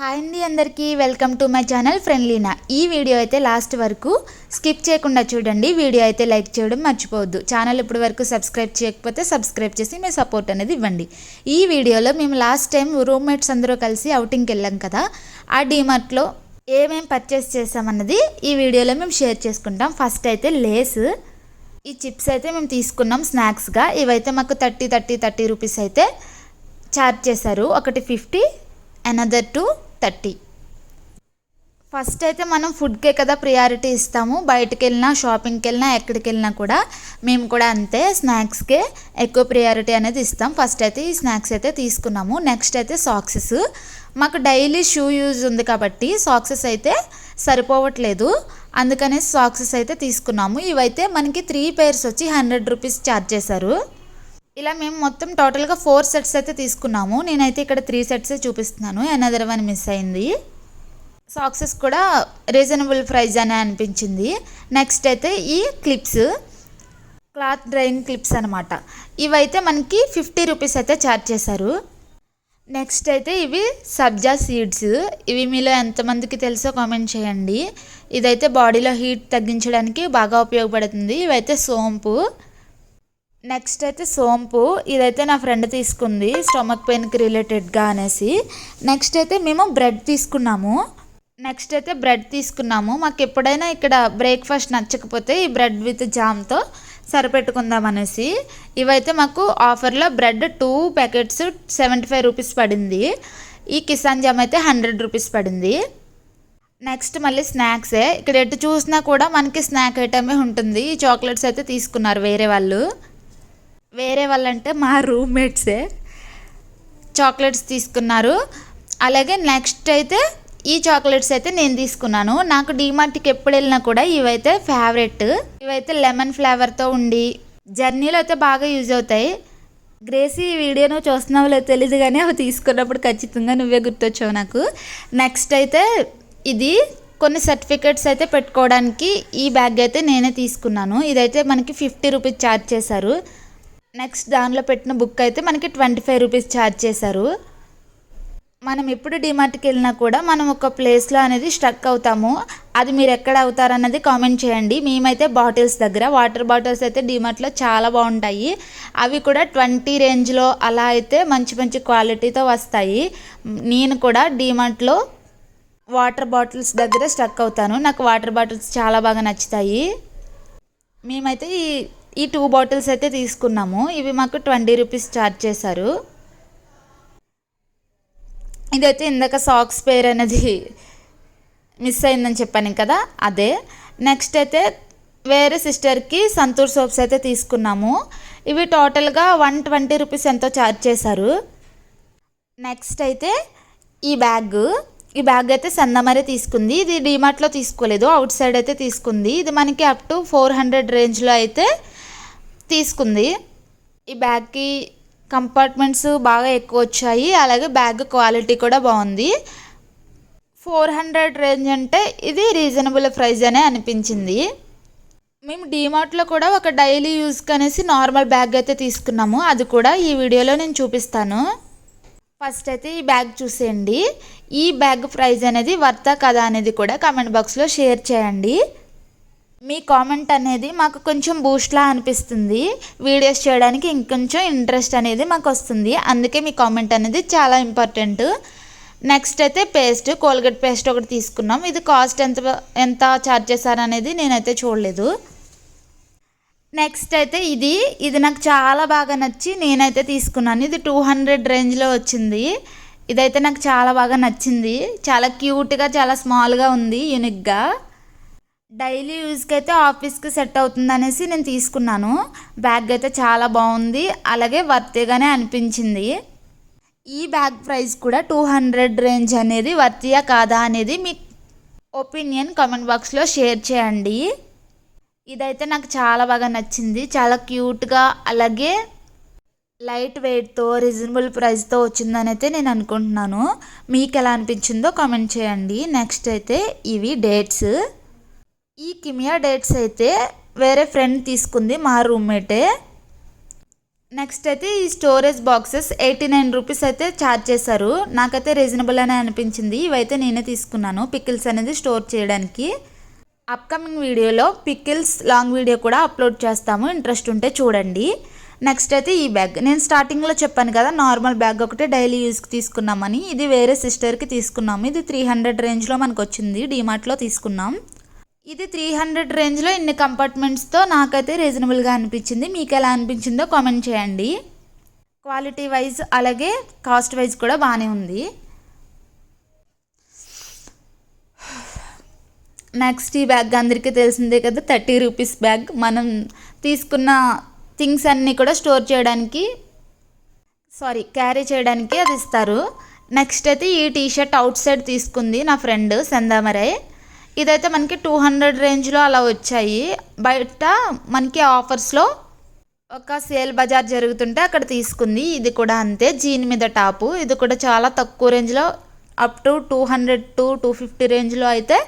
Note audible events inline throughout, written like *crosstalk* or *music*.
Hi అండి అందరికీ. Welcome to my channel ఫ్రెండ్లీనా. ఈ వీడియో అయితే లాస్ట్ వరకు స్కిప్ చేయకుండా చూడండి. వీడియో అయితే లైక్ చేయడం మర్చిపోవద్దు. ఛానల్ ఇప్పటి వరకు సబ్స్క్రైబ్ చేయకపోతే సబ్స్క్రైబ్ చేసి మీ సపోర్ట్ అనేది ఇవ్వండి. ఈ వీడియోలో మేము లాస్ట్ టైం రూమ్మేట్స్ అందరూ కలిసి అవుటింగ్కి వెళ్ళాం కదా. ఆ డీమార్ట్లో ఏమేమి పర్చేస్ చేసామన్నది ఈ వీడియోలో మేము షేర్ చేసుకుంటాం. ఫస్ట్ అయితే లేస్. ఈ చిప్స్ అయితే మేము తీసుకున్నాం స్నాక్స్గా ఇవైతే మాకు థర్టీ థర్టీ థర్టీ రూపీస్ అయితే ఛార్జ్ చేశారు. ఒకటి fifty another two thirty. First అయితే మనం ఫుడ్కే కదా ప్రియారిటీ ఇస్తాము. బయటకు వెళ్ళినా షాపింగ్కి వెళ్ళినా ఎక్కడికి వెళ్ళినా కూడా మేము కూడా అంతే స్నాక్స్కే ఎక్కువ ప్రియారిటీ అనేది ఇస్తాం. ఫస్ట్ అయితే ఈ స్నాక్స్ అయితే తీసుకున్నాము. నెక్స్ట్ అయితే సాక్సెస్ మాకు డైలీ షూ యూజ్ ఉంది కాబట్టి సాక్సెస్ అయితే సరిపోవట్లేదు. అందుకనే సాక్సెస్ అయితే తీసుకున్నాము. ఇవైతే మనకి త్రీ పేర్స్ వచ్చి హండ్రెడ్ రూపీస్ ఛార్జ్ చేశారు. ఇలా మేము మొత్తం టోటల్గా ఫోర్ సెట్స్ అయితే తీసుకున్నాము. నేనైతే ఇక్కడ త్రీ సెట్స్ చూపిస్తున్నాను. అనదర్ వన్ మిస్ అయింది. సాక్సెస్ కూడా రీజనబుల్ ప్రైజ్ అనే అనిపించింది. నెక్స్ట్ అయితే ఈ క్లిప్స్ క్లాత్ డ్రైయింగ్ క్లిప్స్ అనమాట ఇవైతే మనకి ఫిఫ్టీ రూపీస్ అయితే ఛార్జ్ చేశారు. నెక్స్ట్ అయితే ఇవి సబ్జా సీడ్స్ ఇవి మీలో ఎంతమందికి తెలుసో కామెంట్ చేయండి. ఇదైతే బాడీలో హీట్ తగ్గించడానికి బాగా ఉపయోగపడుతుంది. ఇవైతే సోంపు. నెక్స్ట్ అయితే సోంపు. ఇదైతే నా ఫ్రెండ్ తీసుకుంది. స్టమక్ పెయిన్కి రిలేటెడ్గా అనేసి. నెక్స్ట్ అయితే మేము బ్రెడ్ తీసుకున్నాము. నెక్స్ట్ అయితే బ్రెడ్ తీసుకున్నాము. మాకు ఎప్పుడైనా ఇక్కడ బ్రేక్ఫాస్ట్ నచ్చకపోతే ఈ బ్రెడ్ విత్ జామ్తో సరిపెట్టుకుందాం అనేసి. ఇవైతే మాకు ఆఫర్లో bread two packets seventy five rupees పడింది. ఈ కిసాన్ జామ్ అయితే హండ్రెడ్ రూపీస్ పడింది. నెక్స్ట్ మళ్ళీ స్నాక్సే ఇక్కడ ఎటు చూసినా కూడా మనకి స్నాక్ ఐటమే ఉంటుంది. ఈ చాక్లెట్స్ అయితే తీసుకున్నారు వేరే వాళ్ళు. వేరే వాళ్ళంటే మా రూమ్మేట్సే చాక్లెట్స్ తీసుకున్నారు. అలాగే నెక్స్ట్ అయితే ఈ చాక్లెట్స్ అయితే నేను తీసుకున్నాను. నాకు డీమార్ట్కి ఎప్పుడు వెళ్ళినా కూడా ఇవైతే ఫేవరెట్ ఇవైతే లెమన్ ఫ్లేవర్తో ఉండి జర్నీలో అయితే బాగా యూజ్ అవుతాయి. గ్రేసీ ఈ వీడియో నువ్వు లేదో తెలియదు కానీ అవి తీసుకున్నప్పుడు ఖచ్చితంగా నువ్వే గుర్తొచ్చావు నాకు. నెక్స్ట్ అయితే ఇది కొన్ని సర్టిఫికెట్స్ అయితే పెట్టుకోవడానికి ఈ బ్యాగ్ అయితే నేనే తీసుకున్నాను. ఇదైతే మనకి ఫిఫ్టీ రూపీస్ ఛార్జ్ చేశారు. నెక్స్ట్ దానిలో పెట్టిన బుక్ అయితే మనకి ట్వంటీ ఫైవ్ రూపీస్ ఛార్జ్ చేశారు. మనం ఎప్పుడు డిమార్ట్కి వెళ్ళినా కూడా మనం ఒక ప్లేస్లో అనేది స్ట్రక్ అవుతాము. అది మీరు ఎక్కడ అవుతారన్నది కామెంట్ చేయండి. మేమైతే బాటిల్స్ దగ్గర వాటర్ బాటిల్స్ అయితే డిమార్ట్లో చాలా బాగుంటాయి. అవి కూడా ట్వంటీ రేంజ్లో అలా అయితే మంచి మంచి క్వాలిటీతో వస్తాయి. నేను కూడా డిమార్ట్లో వాటర్ బాటిల్స్ దగ్గర స్ట్రక్ అవుతాను. నాకు వాటర్ బాటిల్స్ చాలా బాగా నచ్చుతాయి. మేమైతే ఈ ఈ టూ బాటిల్స్ అయితే తీసుకున్నాము. ఇవి మాకు ట్వంటీ రూపీస్ ఛార్జ్ చేశారు. ఇదైతే ఇందాక సాక్స్ పేర్ అనేది మిస్ అయిందని చెప్పాను కదా అదే. నెక్స్ట్ అయితే వేరే సిస్టర్కి సంతూర్ సోప్స్ అయితే తీసుకున్నాము. ఇవి టోటల్గా వన్ ట్వంటీ రూపీస్ ఎంతో ఛార్జ్ చేశారు. నెక్స్ట్ అయితే ఈ బ్యాగ్ ఈ బ్యాగ్ అయితే సందమరే తీసుకుంది. ఇది డిమార్ట్లో తీసుకోలేదు. అవుట్ సైడ్ అయితే తీసుకుంది. ఇది మనకి అప్ టు ఫోర్ హండ్రెడ్ రేంజ్లో అయితే తీసుకుంది. ఈ బ్యాగ్కి కంపార్ట్మెంట్స్ బాగా ఎక్కువ వచ్చాయి. అలాగే బ్యాగ్ క్వాలిటీ కూడా బాగుంది. ఫోర్ హండ్రెడ్ రేంజ్ అంటే ఇది రీజనబుల్ ప్రైస్ అనే అనిపించింది. మేము డీమార్ట్లో కూడా ఒక డైలీ యూస్కి అనేసి నార్మల్ బ్యాగ్ అయితే తీసుకున్నాము. అది కూడా ఈ వీడియోలో నేను చూపిస్తాను. ఫస్ట్ అయితే ఈ బ్యాగ్ చూసేయండి. ఈ బ్యాగ్ ప్రైస్ అనేది వర్తా కదా అనేది కూడా కామెంట్ బాక్స్లో షేర్ చేయండి. మీ కామెంట్ అనేది మాకు కొంచెం బూస్ట్లా అనిపిస్తుంది. వీడియోస్ చేయడానికి ఇంకొంచెం ఇంట్రెస్ట్ అనేది మాకు వస్తుంది. అందుకే మీ కామెంట్ అనేది చాలా ఇంపార్టెంట్ నెక్స్ట్ అయితే పేస్ట్ కోల్గేట్ పేస్ట్ ఒకటి తీసుకున్నాం. ఇది కాస్ట్ ఎంత ఎంత ఛార్జ్ చేశారు అనేది నేనైతే చూడలేదు. నెక్స్ట్ అయితే ఇది ఇది నాకు చాలా బాగా నచ్చి నేనైతే తీసుకున్నాను. ఇది టూ హండ్రెడ్ రేంజ్లో వచ్చింది. ఇదైతే నాకు చాలా బాగా నచ్చింది. చాలా క్యూట్గా చాలా స్మాల్గా ఉంది యూనిక్గా డైలీ యూజ్కి అయితే ఆఫీస్కి సెట్ అవుతుంది అనేసి నేను తీసుకున్నాను. బ్యాగ్ అయితే చాలా బాగుంది. అలాగే వర్తీగానే అనిపించింది. ఈ బ్యాగ్ ప్రైస్ కూడా టూ హండ్రెడ్ రేంజ్ అనేది వర్తియా కాదా అనేది మీ ఒపీనియన్ కామెంట్ బాక్స్లో షేర్ చేయండి. ఇదైతే నాకు చాలా బాగా నచ్చింది. చాలా క్యూట్గా అలాగే లైట్ వెయిట్తో రీజనబుల్ ప్రైస్తో వచ్చిందని అయితే నేను అనుకుంటున్నాను. మీకు ఎలా అనిపించిందో కామెంట్ చేయండి. నెక్స్ట్ అయితే ఇవి డేట్స్. ఈ కిమియా డేట్స్ అయితే వేరే ఫ్రెండ్ తీసుకుంది మా రూమ్మేటే. నెక్స్ట్ అయితే ఈ storage boxes eighty nine rupees అయితే ఛార్జ్ చేశారు. నాకైతే రీజనబుల్ అనే అనిపించింది. ఇవైతే నేనే తీసుకున్నాను. పికిల్స్ అనేది స్టోర్ చేయడానికి. అప్కమింగ్ వీడియోలో పికిల్స్ లాంగ్ వీడియో కూడా అప్లోడ్ చేస్తాము. ఇంట్రెస్ట్ ఉంటే చూడండి. నెక్స్ట్ అయితే ఈ బ్యాగ్. నేను స్టార్టింగ్లో చెప్పాను కదా నార్మల్ బ్యాగ్ ఒకటే డైలీ యూస్కి తీసుకున్నామని. ఇది వేరే సిస్టర్కి తీసుకున్నాము. ఇది త్రీ హండ్రెడ్ రేంజ్లో మనకు వచ్చింది డీమార్ట్లో తీసుకున్నాం. ఇది త్రీ హండ్రెడ్ రేంజ్లో ఇన్ని కంపార్ట్మెంట్స్తో నాకైతే రీజనబుల్గా అనిపించింది. మీకు ఎలా అనిపించిందో కామెంట్ చేయండి. క్వాలిటీ వైజ్ అలాగే కాస్ట్ వైజ్ కూడా బాగానే ఉంది. నెక్స్ట్ ఈ బ్యాగ్ అందరికీ తెలిసిందే కదా థర్టీ రూపీస్ బ్యాగ్ మనం తీసుకున్న థింగ్స్ అన్నీ కూడా స్టోర్ చేయడానికి సారీ క్యారీ చేయడానికి అది ఇస్తారు. నెక్స్ట్ అయితే ఈ టీషర్ట్ అవుట్ సైడ్ తీసుకుంది నా ఫ్రెండ్ సందామరై ఇదైతే మనకి టూ హండ్రెడ్ రేంజ్లో అలా వచ్చాయి. బయట మనకి ఆఫర్స్లో ఒక సేల్ బజార్ జరుగుతుంటే అక్కడ తీసుకుంది. ఇది కూడా అంతే. జీన్ మీద టాపు. ఇది కూడా చాలా తక్కువ రేంజ్లో up to two hundred to two fifty రేంజ్లో అయితే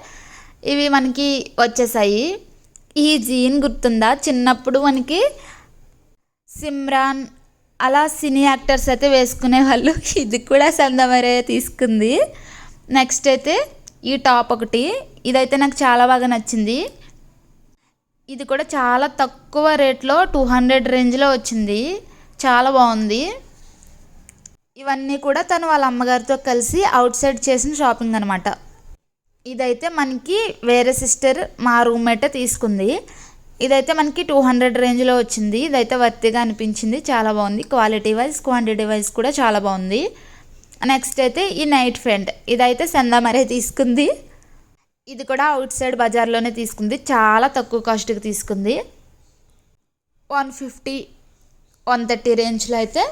ఇవి మనకి వచ్చేసాయి. ఈ జీన్ గుర్తుందా? చిన్నప్పుడు మనకి సిమ్రాన్ అలా సినీ యాక్టర్స్ అయితే వేసుకునే వాళ్ళు. *laughs* ఇది కూడా సందమరే తీసుకుంది. నెక్స్ట్ అయితే ఈ టాప్ ఒకటి. ఇదైతే నాకు చాలా బాగా నచ్చింది. ఇది కూడా చాలా తక్కువ రేట్లో టూ హండ్రెడ్ రేంజ్లో వచ్చింది. చాలా బాగుంది. ఇవన్నీ కూడా తను వాళ్ళ అమ్మగారితో కలిసి అవుట్ సైడ్ చేసిన షాపింగ్ అనమాట ఇదైతే మనకి వేరే సిస్టర్ మా రూమ్మేటే తీసుకుంది. ఇదైతే మనకి టూ హండ్రెడ్ రేంజ్లో వచ్చింది. ఇదైతే వర్తిగా అనిపించింది. చాలా బాగుంది. క్వాలిటీ వైజ్ క్వాంటిటీ వైజ్ కూడా చాలా బాగుంది. నెక్స్ట్ అయితే ఈ నైట్ ఫ్రెండ్ ఇదైతే సందామరే తీసుకుంది. ఇది కూడా అవుట్ సైడ్ బజార్లోనే తీసుకుంది. చాలా తక్కువ కాస్ట్కి తీసుకుంది. వన్ ఫిఫ్టీ వన్ థర్టీ రేంజ్లో అయితే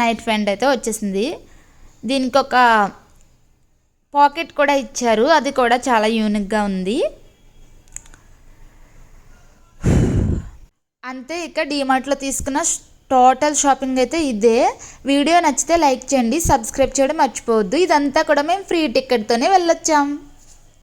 నైట్ ఫ్యాండ్ అయితే వచ్చేసింది. దీనికి ఒక పాకెట్ కూడా ఇచ్చారు. అది కూడా చాలా యూనిక్గా ఉంది. అంతే ఇక డీమార్ట్లో తీసుకున్న టోటల్ షాపింగ్ అయితే ఇదే. వీడియో నచ్చితే లైక్ చేయండి సబ్స్క్రైబ్ చేయడం మర్చిపోవద్దు. ఇదంతా కూడా మేము ఫ్రీ టికెట్తోనే వెళ్ళొచ్చాం.